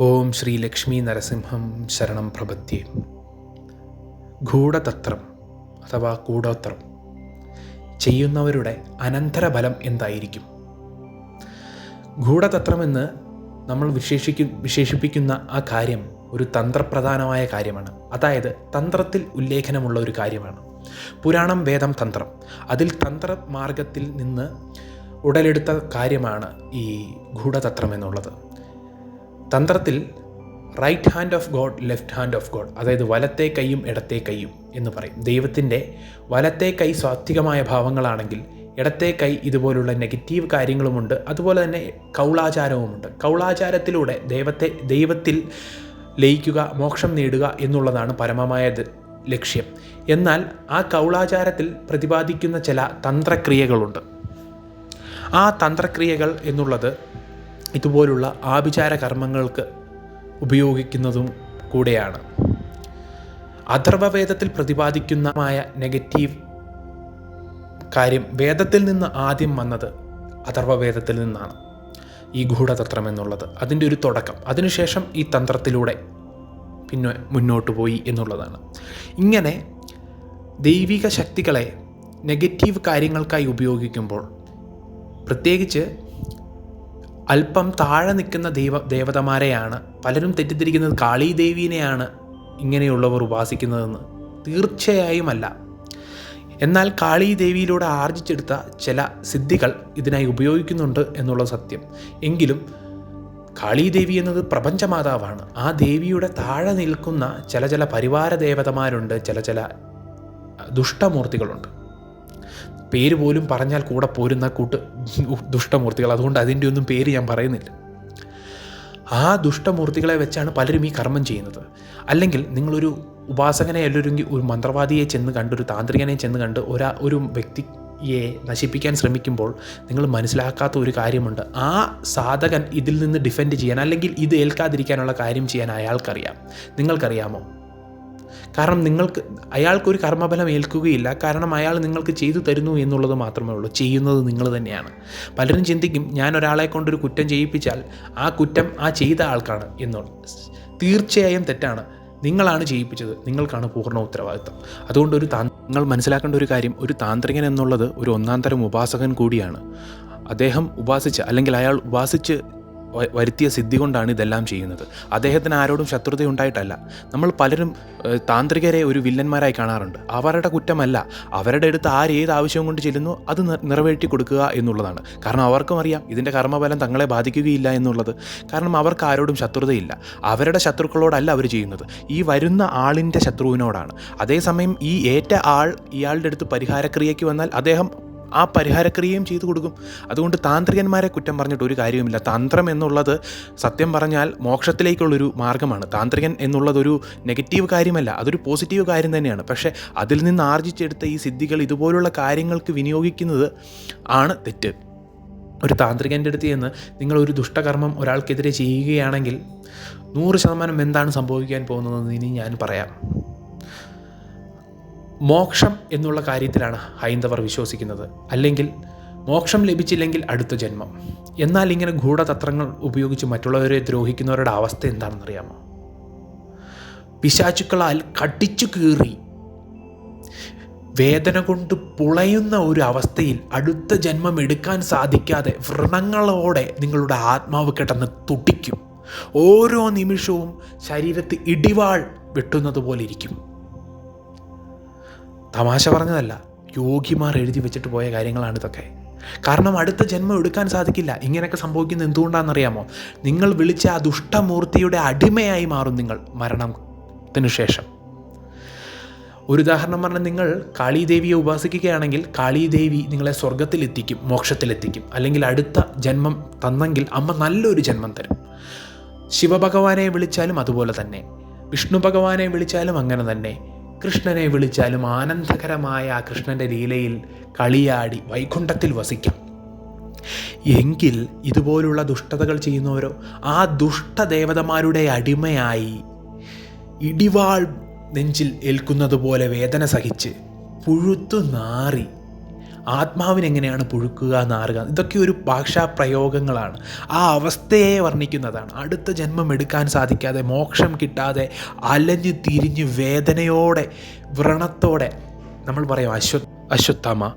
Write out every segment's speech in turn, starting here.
ഓം ശ്രീ ലക്ഷ്മി നരസിംഹം ശരണം പ്രപത്യേ ഗൂഢതത്രം അഥവാ കൂടോത്രം ചെയ്യുന്നവരുടെ അനന്തരഫലം എന്തായിരിക്കും? ഗൂഢതത്രമെന്ന് നമ്മൾ വിശേഷിക്കു വിശേഷിപ്പിക്കുന്ന ആ കാര്യം ഒരു തന്ത്രപ്രധാനമായ കാര്യമാണ്. അതായത് തന്ത്രത്തിൽ ഉല്ലേഖനമുള്ള ഒരു കാര്യമാണ്. പുരാണം വേദം തന്ത്രം. അതിൽ തന്ത്രമാർഗത്തിൽ നിന്ന് ഉടലെടുത്ത കാര്യമാണ് ഈ ഗൂഢതത്രം എന്നുള്ളത് തന്ത്രത്തിൽ right hand of God left hand of God അതായത് വലത്തെ കൈയും ഇടത്തെ കൈയും എന്ന് പറയും. ദൈവത്തിന്റെ വലത്തെ കൈ സ്വാത്വികമായ ഭാവങ്ങളാണെങ്കിൽ ഇടത്തെ കൈ ഇതുപോലുള്ള നെഗറ്റീവ് കാര്യങ്ങളുമുണ്ട്. അതുപോലെ തന്നെ കൗളാചാരവുമുണ്ട്. കൗളാചാരത്തിലൂടെ ദൈവത്തെ ദൈവത്തിൽ ലയിക്കുക മോക്ഷം നേടുക എന്നുള്ളതാണ് പരമമായ ലക്ഷ്യം. എന്നാൽ ആ കൗളാചാരത്തിൽ പ്രതിപാദിക്കുന്ന ചില തന്ത്രക്രിയകളുണ്ട്. ആ തന്ത്രക്രിയകൾ എന്നുള്ളത് ഇതുപോലുള്ള ആഭിചാര കർമ്മങ്ങൾക്ക് ഉപയോഗിക്കുന്നതും കൂടെയാണ്. അഥർവവേദത്തിൽ പ്രതിപാദിക്കുന്നമായ നെഗറ്റീവ് കാര്യം വേദത്തിൽ നിന്ന് ആദ്യം വന്നത് അഥർവവേദത്തിൽ നിന്നാണ്. ഈ ഗൂഢതന്ത്രം എന്നുള്ളത്. അതിന്റെ ഒരു തുടക്കം. അതിനുശേഷം ഈ തന്ത്രത്തിലൂടെ പിന്നെ മുന്നോട്ട് പോയി എന്നുള്ളതാണ്. ഇങ്ങനെ ദൈവിക ശക്തികളെ നെഗറ്റീവ് കാര്യങ്ങൾക്കായി ഉപയോഗിക്കുമ്പോൾ പ്രത്യേകിച്ച് അല്പം താഴെ നിൽക്കുന്ന ദൈവ ദേവതമാരെയാണ് പലരും തെറ്റിദ്ധരിക്കുന്നത് കാളി ദേവീനെയാണ് ഇങ്ങനെയുള്ളവർ ഉപാസിക്കുന്നതെന്ന്. തീർച്ചയായും അല്ല എന്നാൽ കാളി ദേവിയിലൂടെ ആർജിച്ചെടുത്ത ചില സിദ്ധികൾ ഇതിനായി ഉപയോഗിക്കുന്നുണ്ട് എന്നുള്ള സത്യം. എങ്കിലും കാളീദേവി എന്നത് പ്രപഞ്ചമാതാവാണ്. ആ ദേവിയുടെ താഴെ നിൽക്കുന്ന ചില ചില പരിവാര ദേവതമാരുണ്ട് ചില ചില ദുഷ്ടമൂർത്തികളുണ്ട്. പേര് പോലും പറഞ്ഞാൽ കൂടെ പോരുന്ന കൂട്ട് ദുഷ്ടമൂർത്തികൾ. അതുകൊണ്ട് അതിന്റെ ഒന്നും പേര് ഞാൻ പറയുന്നില്ല. ആ ദുഷ്ടമൂർത്തികളെ വെച്ചാണ് പലരും ഈ കർമ്മം ചെയ്യുന്നത്. അല്ലെങ്കിൽ നിങ്ങളൊരു ഉപാസകനെ അല്ലെങ്കിൽ ഒരു മന്ത്രവാദിയെ ചെന്ന് കണ്ട് ഒരു താന്ത്രികനെ ചെന്ന് കണ്ട് ഒരാ ഒരു വ്യക്തിയെ നശിപ്പിക്കാൻ ശ്രമിക്കുമ്പോൾ നിങ്ങൾ മനസ്സിലാക്കാത്ത ഒരു കാര്യമുണ്ട്. ആ സാധകൻ ഇതിൽ നിന്ന് ഡിഫെൻഡ് ചെയ്യാൻ അല്ലെങ്കിൽ ഇത് ഏൽക്കാതിരിക്കാനുള്ള കാര്യം ചെയ്യാൻ അയാൾക്കറിയാം. നിങ്ങൾക്കറിയാമോ? കാരണം നിങ്ങൾക്ക് അയാൾക്കൊരു കർമ്മഫലം ഏൽക്കുകയില്ല. കാരണം അയാൾ നിങ്ങൾക്ക് ചെയ്തു തരുന്നു എന്നുള്ളത് മാത്രമേ ഉള്ളൂ. ചെയ്യുന്നത് നിങ്ങൾ തന്നെയാണ്. പലരും ചിന്തിക്കും ഞാൻ ഒരാളെ കൊണ്ടൊരു കുറ്റം ചെയ്യിപ്പിച്ചാൽ ആ കുറ്റം ആ ചെയ്ത ആൾക്കാണ് എന്നുള്ളത് തീർച്ചയായും തെറ്റാണ്. നിങ്ങളാണ് ചെയ്യിപ്പിച്ചത്. നിങ്ങൾക്കാണ് പൂർണ ഉത്തരവാദിത്തം അതുകൊണ്ട് ഒരു നിങ്ങൾ മനസ്സിലാക്കേണ്ട ഒരു കാര്യം ഒരു താന്ത്രികൻ എന്നുള്ളത് ഒരു ഒന്നാം തരം ഉപാസകൻ കൂടിയാണ്. അദ്ദേഹം ഉപാസിച്ച് അല്ലെങ്കിൽ അയാൾ ഉപാസിച്ച് വരുത്തിയ സിദ്ധി കൊണ്ടാണ് ഇതെല്ലാം ചെയ്യുന്നത്. അദ്ദേഹത്തിന് ആരോടും ശത്രുത ഉണ്ടായിട്ടല്ല. നമ്മൾ പലരും താന്ത്രികരെ ഒരു വില്ലന്മാരായി കാണാറുണ്ട്. അവരുടെ കുറ്റമല്ല. അവരുടെ അടുത്ത് ആര് ഏത് ആവശ്യം കൊണ്ട് ചെല്ലുന്നു അത് നിറവേറ്റി കൊടുക്കുക എന്നുള്ളതാണ്. കാരണം അവർക്കും അറിയാം ഇതിന്റെ കർമ്മഫലം തങ്ങളെ ബാധിക്കുകയില്ല എന്നുള്ളത്. കാരണം അവർക്ക് ആരോടും ശത്രുതയില്ല. അവരുടെ ശത്രുക്കളോടല്ല അവർ ചെയ്യുന്നത്. ഈ വരുന്ന ആളിന്റെ ശത്രുവിനോടാണ്. അതേസമയം ഈ ഏറ്റ ആൾ ഇയാളുടെ അടുത്ത് പരിഹാരക്രിയയ്ക്ക് വന്നാൽ അദ്ദേഹം ആ പരിഹാരക്രിയയും ചെയ്തു കൊടുക്കും. അതുകൊണ്ട് താന്ത്രികന്മാരെ കുറ്റം പറഞ്ഞിട്ട് ഒരു കാര്യവുമില്ല. തന്ത്രം എന്നുള്ളത് സത്യം പറഞ്ഞാൽ മോക്ഷത്തിലേക്കുള്ളൊരു മാർഗമാണ് താന്ത്രികൻ എന്നുള്ളതൊരു നെഗറ്റീവ് കാര്യമല്ല അതൊരു പോസിറ്റീവ് കാര്യം തന്നെയാണ്. പക്ഷേ അതിൽ നിന്ന് ആർജിച്ചെടുത്ത ഈ സിദ്ധികൾ ഇതുപോലുള്ള കാര്യങ്ങൾക്ക് വിനിയോഗിക്കുന്നത് ആണ് തെറ്റ്. ഒരു താന്ത്രികന്റെ അടുത്ത് ചെന്ന് നിങ്ങളൊരു ദുഷ്ടകർമ്മം ഒരാൾക്കെതിരെ ചെയ്യുകയാണെങ്കിൽ നൂറ് ശതമാനം എന്താണ് സംഭവിക്കാൻ പോകുന്നതെന്ന് ഇനി ഞാൻ പറയാം. മോക്ഷം എന്നുള്ള കാര്യത്തിലാണ് ഹൈന്ദവർ വിശ്വസിക്കുന്നത്. അല്ലെങ്കിൽ മോക്ഷം ലഭിച്ചില്ലെങ്കിൽ അടുത്ത ജന്മം. എന്നാൽ ഇങ്ങനെ ഗൂഢതന്ത്രങ്ങൾ ഉപയോഗിച്ച് മറ്റുള്ളവരെ ദ്രോഹിക്കുന്നവരുടെ അവസ്ഥ എന്താണെന്നറിയാമോ? പിശാചുക്കളാൽ കടിച്ചു കീറി വേദന കൊണ്ട് പുളയുന്ന ഒരു അവസ്ഥയിൽ അടുത്ത ജന്മം എടുക്കാൻ സാധിക്കാതെ വ്രണങ്ങളോടെ നിങ്ങളുടെ ആത്മാവ് കിടന്ന് തുടിക്കും. ഓരോ നിമിഷവും ശരീരത്ത് ഇടിവാൾ വെട്ടുന്നത് പോലെ ഇരിക്കും. തമാശ പറഞ്ഞതല്ല. യോഗിമാർ എഴുതി വെച്ചിട്ട് പോയ കാര്യങ്ങളാണ് ഇതൊക്കെ. കാരണം അടുത്ത ജന്മം എടുക്കാൻ സാധിക്കില്ല. ഇങ്ങനെയൊക്കെ സംഭവിക്കുന്നത് എന്തുകൊണ്ടാണെന്നറിയാമോ? നിങ്ങൾ വിളിച്ച ആ ദുഷ്ടമൂർത്തിയുടെ അടിമയായി മാറും നിങ്ങൾ മരണത്തിനു ശേഷം. ഒരു ഉദാഹരണം പറഞ്ഞാൽ നിങ്ങൾ കാളീദേവിയെ ഉപാസിക്കുകയാണെങ്കിൽ കാളീദേവി നിങ്ങളെ സ്വർഗത്തിലെത്തിക്കും മോക്ഷത്തിലെത്തിക്കും. അല്ലെങ്കിൽ അടുത്ത ജന്മം തന്നെങ്കിൽ അമ്മ നല്ലൊരു ജന്മം തരും. ശിവഭഗവാനെ വിളിച്ചാലും അതുപോലെ തന്നെ. വിഷ്ണു ഭഗവാനെ വിളിച്ചാലും അങ്ങനെ തന്നെ. കൃഷ്ണനെ വിളിച്ചാലും ആനന്ദകരമായ ആ കൃഷ്ണന്റെ ലീലയിൽ കളിയാടി വൈകുണ്ഠത്തിൽ വസിക്കാം. എങ്കിൽ ഇതുപോലുള്ള ദുഷ്ടതകൾ ചെയ്യുന്നവരോ ആ ദുഷ്ടദേവതമാരുടെ അടിമയായി ഇടിവാൾ നെഞ്ചിൽ ഏൽക്കുന്നത് പോലെ വേദന സഹിച്ച് പുഴുത്തു നാറി ആത്മാവിനെങ്ങനെയാണ് പുഴുക്കുക നാറുക? ഇതൊക്കെ ഒരു ഭാഷാ പ്രയോഗങ്ങളാണ്. ആ അവസ്ഥയെ വർണിക്കുന്നതാണ്. അടുത്ത ജന്മം എടുക്കാൻ സാധിക്കാതെ മോക്ഷം കിട്ടാതെ അലഞ്ഞു തിരിഞ്ഞ് വേദനയോടെ വ്രണത്തോടെ നമ്മൾ പറയും അശ്വ അശ്വത്ഥമ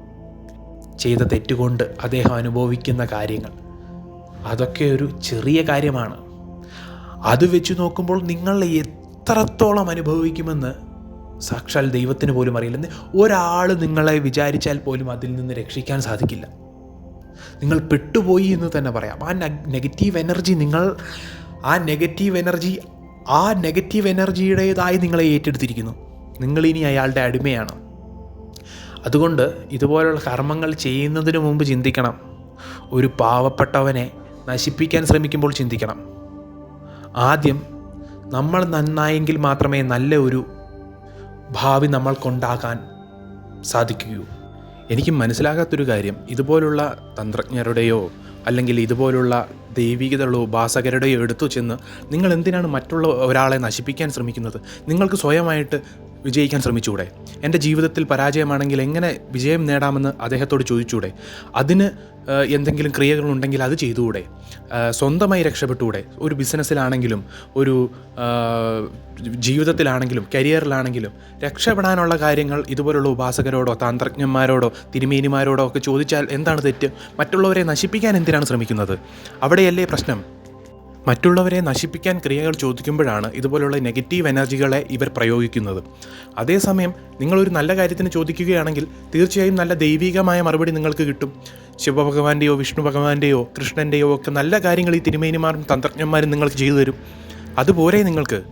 ചെയ്ത തെറ്റുകൊണ്ട് അദ്ദേഹം അനുഭവിക്കുന്ന കാര്യങ്ങൾ. അതൊക്കെ ഒരു ചെറിയ കാര്യമാണ്. അത് വെച്ച് നോക്കുമ്പോൾ നിങ്ങൾ എത്രത്തോളം അനുഭവിക്കുമെന്ന് സാക്ഷാൽ ദൈവത്തിന് പോലും അറിയില്ലെന്ന് ഒരാൾ നിങ്ങളെ വിചാരിച്ചാൽ പോലും അതിൽ നിന്ന് രക്ഷിക്കാൻ സാധിക്കില്ല. നിങ്ങൾ പെട്ടുപോയി എന്ന് തന്നെ പറയാം. ആ നെഗറ്റീവ് എനർജി നിങ്ങൾ ആ നെഗറ്റീവ് എനർജി ആ നെഗറ്റീവ് എനർജിയുടേതായി നിങ്ങളെ ഏറ്റെടുത്തിരിക്കുന്നു. നിങ്ങളിനി അയാളുടെ അടിമയാണ്. അതുകൊണ്ട് ഇതുപോലുള്ള കർമ്മങ്ങൾ ചെയ്യുന്നതിന് മുമ്പ് ചിന്തിക്കണം. ഒരു പാവപ്പെട്ടവനെ നശിപ്പിക്കാൻ ശ്രമിക്കുമ്പോൾ ചിന്തിക്കണം. ആദ്യം നമ്മൾ നന്നായെങ്കിൽ മാത്രമേ നല്ല ഒരു ഭാവി നമ്മൾക്കുണ്ടാകാൻ സാധിക്കുകയൂ. എനിക്ക് മനസ്സിലാകാത്തൊരു കാര്യം ഇതുപോലുള്ള തന്ത്രജ്ഞരുടെയോ അല്ലെങ്കിൽ ഇതുപോലുള്ള ദൈവികതയുള്ള ഉപാസകരുടെയോ എടുത്തു ചെന്ന് നിങ്ങൾ എന്തിനാണ് മറ്റുള്ള ഒരാളെ നശിപ്പിക്കാൻ ശ്രമിക്കുന്നത്? നിങ്ങൾക്ക് സ്വയമായിട്ട് വിജയിക്കാൻ ശ്രമിച്ചുകൂടെ എന്റെ ജീവിതത്തിൽ പരാജയമാണെങ്കിൽ എങ്ങനെ വിജയം നേടാമെന്ന് അദ്ദേഹത്തോട് ചോദിച്ചൂടെ? അതിന് എന്തെങ്കിലും ക്രിയകളുണ്ടെങ്കിൽ അത് ചെയ്തുകൂടെ സ്വന്തമായി രക്ഷപ്പെട്ടുകൂടെ ഒരു ബിസിനസ്സിലാണെങ്കിലും ഒരു ജീവിതത്തിലാണെങ്കിലും കരിയറിലാണെങ്കിലും രക്ഷപ്പെടാനുള്ള കാര്യങ്ങൾ ഇതുപോലുള്ള ഉപാസകരോടോ തന്ത്രജ്ഞന്മാരോടോ തിരുമേനിമാരോടോ ഒക്കെ ചോദിച്ചാൽ എന്താണ് തെറ്റ്? മറ്റുള്ളവരെ നശിപ്പിക്കാൻ എന്തിനാണ് ശ്രമിക്കുന്നത്? അവിടെയല്ലേ പ്രശ്നം? മറ്റുള്ളവരെ നശിപ്പിക്കാൻ ക്രിയകൾ ചോദിക്കുമ്പോഴാണ് ഇതുപോലുള്ള നെഗറ്റീവ് എനർജികളെ ഇവർ പ്രയോഗിക്കുന്നത്. അതേസമയം നിങ്ങളൊരു നല്ല കാര്യത്തിന് ചോദിക്കുകയാണെങ്കിൽ തീർച്ചയായും നല്ല ദൈവികമായ മറുപടി നിങ്ങൾക്ക് കിട്ടും. ശിവഭഗവാന്റെയോ വിഷ്ണു ഭഗവാന്റെയോ കൃഷ്ണന്റെയോ ഒക്കെ നല്ല കാര്യങ്ങൾ ഈ തിരുമേനിമാരും തന്ത്രജ്ഞന്മാരും നിങ്ങൾക്ക് ചെയ്തു തരും. അതുപോലെ നിങ്ങൾക്ക്.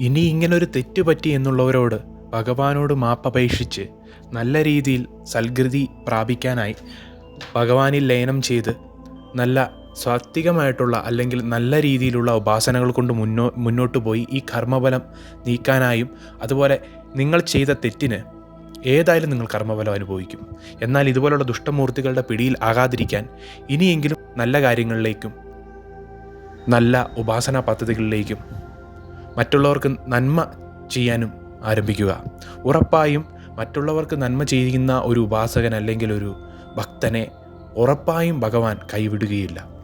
ഇനി ഇങ്ങനൊരു തെറ്റ് പറ്റി എന്നുള്ളവരോട് ഭഗവാനോട് മാപ്പപേക്ഷിച്ച് നല്ല രീതിയിൽ സൽകൃതി പ്രാപിക്കാനായി ഭഗവാനിൽ ലയനം ചെയ്ത് നല്ല സാത്വികമായിട്ടുള്ള അല്ലെങ്കിൽ നല്ല രീതിയിലുള്ള ഉപാസനകൾ കൊണ്ട് മുന്നോ മുന്നോട്ട് പോയി ഈ കർമ്മഫലം നീക്കാനായും അതുപോലെ നിങ്ങൾ ചെയ്ത തെറ്റിന് ഏതായാലും നിങ്ങൾ കർമ്മഫലം അനുഭവിക്കും. എന്നാൽ ഇതുപോലുള്ള ദുഷ്ടമൂർത്തികളുടെ പിടിയിൽ ആകാതിരിക്കാൻ ഇനിയെങ്കിലും നല്ല കാര്യങ്ങളിലേക്കും നല്ല ഉപാസനാ പദ്ധതികളിലേക്കും മറ്റുള്ളവർക്ക് നന്മ ചെയ്യാനും ആരംഭിക്കുക. ഉറപ്പായും മറ്റുള്ളവർക്ക് നന്മ ചെയ്യുന്ന ഒരു ഉപാസകൻ അല്ലെങ്കിൽ ഒരു ഭക്തനെ ഉറപ്പായും ഭഗവാൻ കൈവിടുകയില്ല.